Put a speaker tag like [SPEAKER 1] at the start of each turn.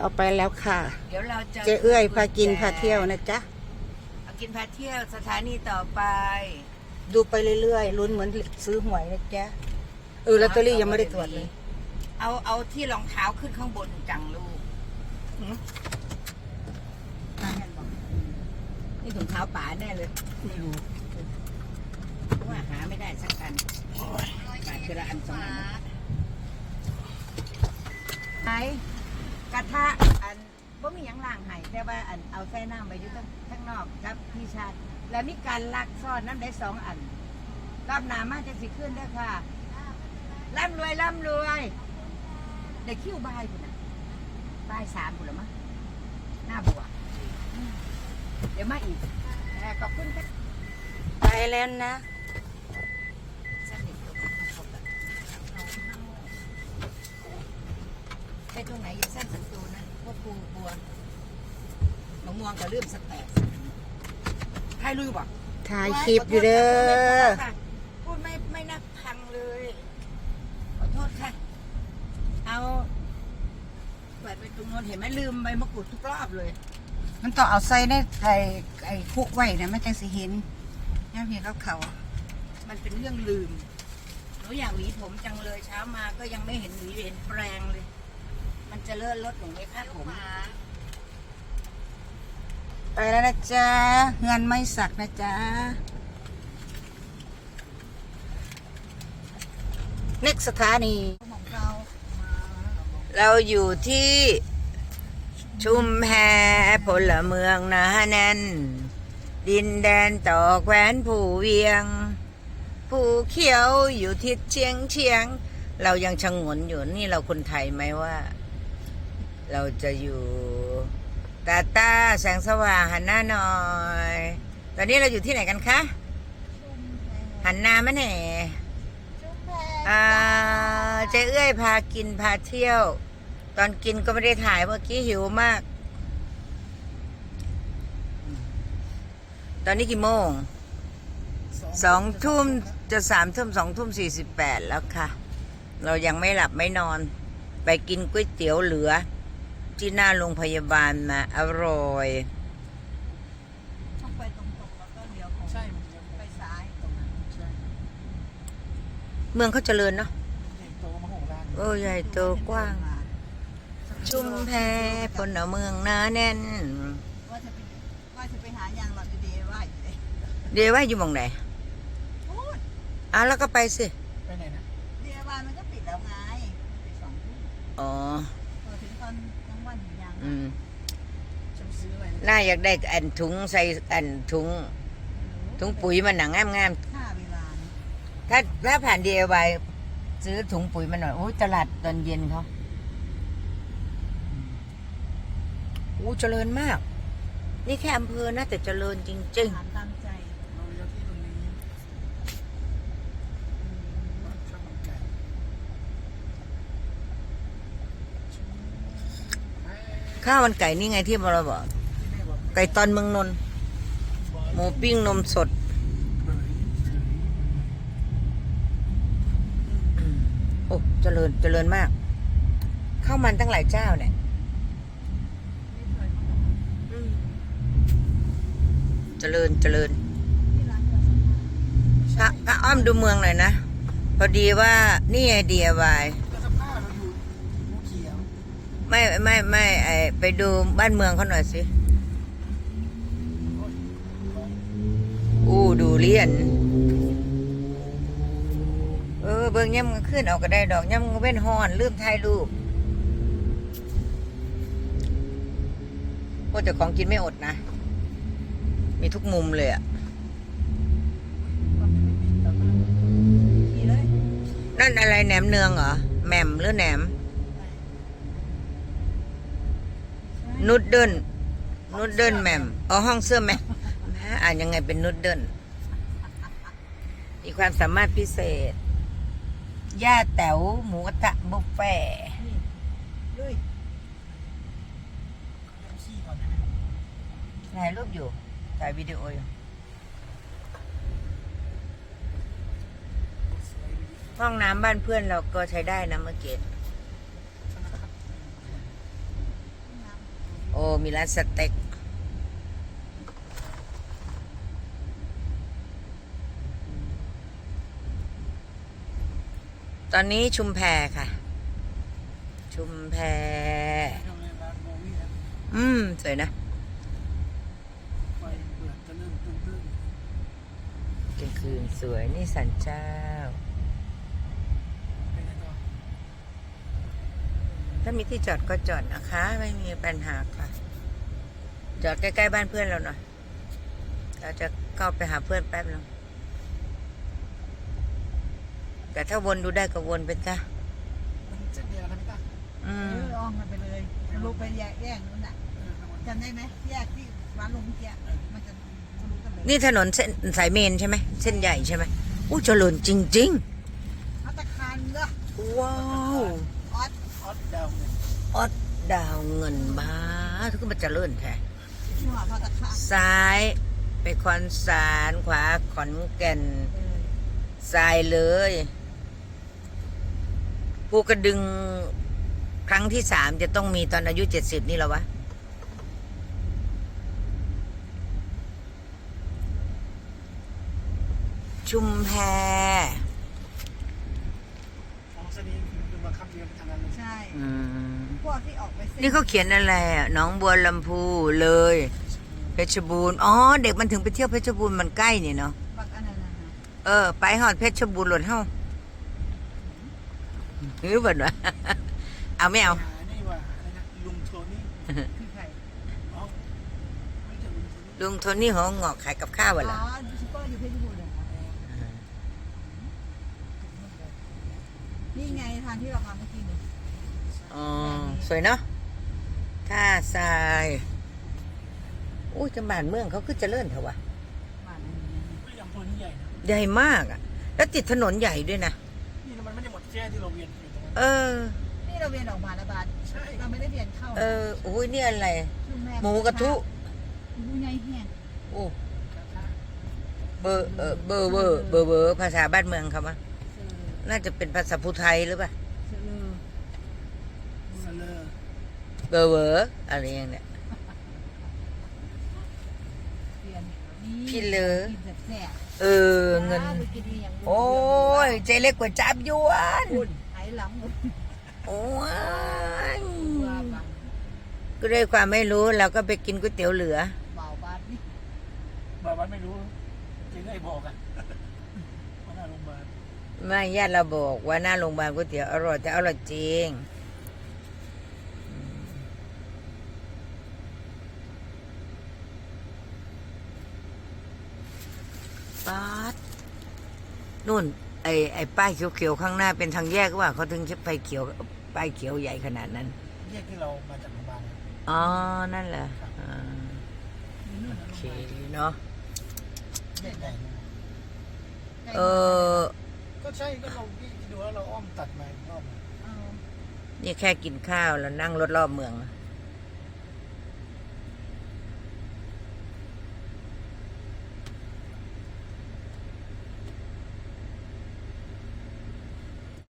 [SPEAKER 1] เอาไปแล้วค่ะ
[SPEAKER 2] เดี๋ยวเราจะ
[SPEAKER 1] เจ๊เอื้อยพากินพาเที่ยวนะจ๊ะ
[SPEAKER 2] เอากินพาเที่ยวสถานีต่อไป
[SPEAKER 1] ดูไปเรื่อยๆลุ้นเหมือนซื้อหวยนะจ๊ะเออลอตเตอรี่ยังไม่ได้ตรวจเลย
[SPEAKER 2] เอาเอาที่รองเท้าขึ้นข้างบนจังลูกหืมนี่ถุงเท้าป๋าแน่เลย
[SPEAKER 1] ไม่รู้
[SPEAKER 2] ว่าหาไม่ได้สักอันป๋าคือละอันสองอันไหน กระทะอันบ่มีหยังล่างให้แต่ว่าอันเอาใส่น้ำไปอยู่ข้างนอกครับพี่ชาติแล้วมีการลักซ่อนน้ำได้สองอันรอบหนามาจะสิขึ้นได้อค่ะร่ำรวยร่ำรวยเด็กคิ้วบายคุณนะบายสามคุณละมั้งหน้าบัวอืมเดี๋ยวมาอีกเอ่อขอบคุณค่ะ
[SPEAKER 1] ไปแล้วนะ
[SPEAKER 2] สนิทกับเขาแบบ ไปตรงไหนอยู่เส้นสันตูนะพวกปูบัวมะม่วงก็เริ่มสแตกใครรู้บ่
[SPEAKER 1] ถ่ายคลิปอยู่เด้อ
[SPEAKER 2] พูดไม่ไม่นักพังเลย ขอโทษค่ะ เอาเปิดไปตรงโน้นเห็นไหมลืมใบมะกรูดทุกรอบเลย
[SPEAKER 1] มันต้องเอาใส่ในไอ้ไอ้คุกไว้นะมันจังสิเห็นย่าเห็นกับเขา
[SPEAKER 2] มันเป็นเรื่องลืมหนูอยากหวีผมจังเลยเช้ามาก็ยังไม่เห็นหวีเห็นแปรงเลย มันจะเลื่อนรถหนูไหมคะผม
[SPEAKER 1] ไปแล้วนะจ๊ะเงินไม่สักนะจ๊ะ next สถานี
[SPEAKER 2] ของเรา
[SPEAKER 1] เราอยู่ที่ชุมแพพลเมืองนาแน่น ดินแดนต่อแคว้นผู้เวียง ผู้เขียวอยู่ทิศเชียงเชียง เรายังชงนอยู่นี่เราคนไทยไหมว่า เราจะอยู่ตาตาแสงสว่างหันหน้าหน่อย ตอนนี้เราอยู่ที่ไหนกันคะ หันหน้ามาแหน่อ่าเจ๊เอื้อยพากินพาเที่ยว ตอนกินก็ไม่ได้ถ่ายเมื่อกี้หิวมาก ตอนนี้กี่โมงสองทุ่มจะสามทุ่มสองทุ่มสี่สิบแปดแล้วค่ะ เรายังไม่หลับไม่นอน ไปกินก๋วยเตี๋ยวเหลือ ที่หน้าโรงพยาบาลมาอร่อย
[SPEAKER 2] ต้องไปตรงๆแล้วก็เลี้ยวของใช่ไปซ้ายตรงนั้น
[SPEAKER 1] เมืองเขาเจริญเนาะ
[SPEAKER 3] โตมาหงลาน
[SPEAKER 1] โอ้ใหญ่โตกว้าง ชุมแพพลเมืองหนาแน่น
[SPEAKER 2] ว่าจะไปว่าจะไปหายางหลอดดีๆว่าอยู่เลย
[SPEAKER 1] เดี๋ยวว่าอยู่หมองไหน
[SPEAKER 2] พูด
[SPEAKER 1] อะแล้วก็ไปสิ
[SPEAKER 3] ไปไหนนะ
[SPEAKER 2] เดียบานมันก็ปิดแล้วไงปิดสองทุ่ม
[SPEAKER 1] อ๋อ
[SPEAKER 2] พอถึงตอนก
[SPEAKER 1] อืม
[SPEAKER 2] ฉันซื้อไว้
[SPEAKER 1] น่าอยากได้อันถุงใส่อันถุงถุงปุ๋ยมันหนังงาม
[SPEAKER 2] ค่าเวลา
[SPEAKER 1] ๆถ้าถ้าผ่าน DIY ซื้อถุงปุ๋ยมาหน่อยโอ้ยตลาดตอนเย็นเขาโอ้เจริญมาก นี่แค่อำเภอนะแต่เจริญจริง
[SPEAKER 2] ถามตามใจ
[SPEAKER 3] เราเลี้ยวที่ตรงนี้ช่างไก่
[SPEAKER 1] ๆ ข้าวมันไก่นี่ไงที่เราบอก
[SPEAKER 3] ที่แม่บอก
[SPEAKER 1] ไก่ตอนเมืองนนท์หมูปิ้งนมสด โอ้เจริญเจริญมาก ข้าวมันตั้งหลายเจ้าเนี่ยเจริญเจริญ
[SPEAKER 2] ข้านเรือสำราญ
[SPEAKER 1] พระพระอ้อมดูเมืองหน่อยนะ พอดีว่านี่ไอเดียวาย
[SPEAKER 3] ก็สภาพเราอยู่ภูเขียว
[SPEAKER 1] ไม่ไม่ไม่ไอไปดูบ้านเมืองเขาหน่อยสิ อู้ดูเลียน เออ เบิ่งย่ำมันขึ้นเอาก็ได้ดอกย่ำมันเว้นหอนลืมถ่ายรูปโอ้แต่ของกินไม่อดนะ มีทุกมุมเลยอะนั่นอะไรแหนมเนืองเหรอแหม่มหรือแหนม นุดเดิลนุดเดิลแหม่มอ๋อห้องเสื้อแหม่มแหม่อ่านยังไงเป็นนุดเดิลมีความสามารถพิเศษ ย่าแต๋วหมูกระทะบุฟเฟ่ต์
[SPEAKER 2] ลุย
[SPEAKER 3] เลี้ยวขี้ก่อนได้ไหม
[SPEAKER 1] ถ่ายรูปอยู่ ถ่ายวิดีโออยู่ ห้องน้ำบ้านเพื่อนเราก็ใช้ได้นะเมื่อกี้ อ้มีร้านสเต็กตอนนี้ชุมแพค่ะ ชุมแพ
[SPEAKER 3] ทำในร้านโมวี่นะ
[SPEAKER 1] อืม สวยนะ
[SPEAKER 3] ไฟเปิดจะเริ่มตึ้ง
[SPEAKER 1] กลางคืนสวยนี่สันเจ้า
[SPEAKER 3] ๆเป็นไงต่อ
[SPEAKER 1] ถ้ามีที่จอดก็จอดนะคะ ไม่มีปัญหาค่ะ จอดใกล้ๆบ้านเพื่อนเราหน่อยเราจะเข้าไปหาเพื่อนแป๊บนึงแต่ถ้าวนดูได้ก็วนไปจ้ะ
[SPEAKER 3] มันเส้นเดียวกันไหมจ๊ะ
[SPEAKER 1] อื
[SPEAKER 2] เอ
[SPEAKER 1] ม
[SPEAKER 2] ออ้อมมันไปเลยทะลุไปแยกแยกนู้นน่ะ
[SPEAKER 3] เออครับผม
[SPEAKER 2] จำได้ไหมแยกที่ร้านลงเมื่อกี้มันจะทะลุกันเลย
[SPEAKER 1] นี่ถนนเส้นสายเมนใช่ไหมเส้นใหญ่ใช่ไหมอู้เจริญจริง
[SPEAKER 2] พัตตาคารเด้อ
[SPEAKER 1] ๆว้าว
[SPEAKER 2] ออ
[SPEAKER 3] ดาวเนี่ย
[SPEAKER 1] ออดดาวเงินบาทุกมันจริญแท้
[SPEAKER 2] ที่หัวพัตตาคาร
[SPEAKER 1] ซ้ายไปคอนสารขวาขอนแก่น
[SPEAKER 2] เออ
[SPEAKER 1] ทรายเลยภูกระดึงครั้งที่สามจะต้องมีตอนอายุเจ็ดสิบนี่หรอวะชุมแพ
[SPEAKER 3] สองเส้นนี้คือมาคับ เดียวทางนั้นเลย
[SPEAKER 2] ใช่
[SPEAKER 1] อืม
[SPEAKER 2] พวกที่ออกไปเส้น
[SPEAKER 1] นี่เขาเขียนอะไรอะหน้องบัวลำพูเลย เพชรบูรณ์อ๋อเด็กมันถึงไปเที่ยวเพชรบูรณ์มันใกล้นี่เนาะ
[SPEAKER 2] บางอันนั้นน่ะ
[SPEAKER 1] เออ ไปหอดเพชรบูรณ์หล่นเฮ้าหรือเปล่าวะเอาไม่เอา
[SPEAKER 3] หานี่ว่าอะไรนะลุงโทนี่
[SPEAKER 2] คือใคร
[SPEAKER 3] อ๋อไม่ใช่ลุงโทนี่
[SPEAKER 1] ลุงโทนี่หัวงอกขายกับข้าว
[SPEAKER 2] อ๋
[SPEAKER 1] อะเหรอ
[SPEAKER 2] อซูเปอร์อยู่เพชรบูรณ์เหรอ นี่ไงทางที่เรามาเมื่อกี้นี่
[SPEAKER 1] อ๋อ สวยเนาะท่าทรายอุ้ยจังบานเมืองเขาคือเจริญเถอะวะ
[SPEAKER 2] บ้านนี้
[SPEAKER 3] ก็ยังตัวนี้ใหญ่นะ
[SPEAKER 1] ใหญ่มากอะแล้วติดถนนใหญ่ด้วยนะ
[SPEAKER 3] นี่มันไม่ได้หมดแค่ที่เราเวียนอยู่ตรงนั้น
[SPEAKER 1] เออ
[SPEAKER 2] นี่เราเวียนออกมาแล้วบาท
[SPEAKER 3] ใช่
[SPEAKER 2] เราไม่ได้เวียนเข้า
[SPEAKER 1] เอออุ้ยนี่อะไร
[SPEAKER 2] คือแห
[SPEAKER 1] มูกระทุ
[SPEAKER 2] หมูใหญ่แห้ง
[SPEAKER 1] โอ้
[SPEAKER 3] กระทะ
[SPEAKER 1] เบอร์เออเบอร์เบอร์เบอร์เบอร์ภาษาบ้านเมืองครับวะ
[SPEAKER 2] เสือ
[SPEAKER 1] น่าจะเป็นภาษาพูไทยหรือเปล่า
[SPEAKER 2] เสือ
[SPEAKER 3] สเลอร์
[SPEAKER 1] เบอร์เบอร์อะไรอย่างเนี้ย
[SPEAKER 2] เวียนนี่
[SPEAKER 1] พี่เลอ
[SPEAKER 2] กินแซ่บ
[SPEAKER 1] เออ
[SPEAKER 2] ๆ
[SPEAKER 1] เงิน
[SPEAKER 2] ไปกินอีหยัง
[SPEAKER 1] โอ้ยใจเล็กกว่าจับยวน
[SPEAKER 2] คุณไหหลัง
[SPEAKER 1] โอ้ย
[SPEAKER 2] ว่าบาง
[SPEAKER 1] ก็ด้วยความไม่รู้เราก็ไปกินก๋วยเตี๋ยวเหลือ
[SPEAKER 2] เบาบาดนี่
[SPEAKER 3] บาบ้านไม่รู้จริงได้บอกอะว่าหน้าโรงพยาบาล
[SPEAKER 1] ไม่ญาติเราบอกว่าหน้าโรงพยาบาลก๋วยเตี๋ยวอร่อยแต่อร่อยจริงป๊าดนู่น ไอ้ไอ้ป้ายเขียวๆข้างหน้าเป็นทางแยกว่าเขาถึงใช้ไฟเขียวป้ายเขียวใหญ่ขนาดนั้น
[SPEAKER 3] แยกที่เรามาจากโรงพยาบาล
[SPEAKER 1] อ๋อ นั่นเหรออ่า
[SPEAKER 2] มีนู่น
[SPEAKER 1] โอเคเนาะ
[SPEAKER 3] แยกใหญ่นะ
[SPEAKER 1] เออ
[SPEAKER 3] ก็ใช่ก็เราพี่ดูแล้วเราอ้อมตัดมาอีกรอบ
[SPEAKER 1] นี่แค่กินข้าวแล้วนั่งรถรอบเมืองอะ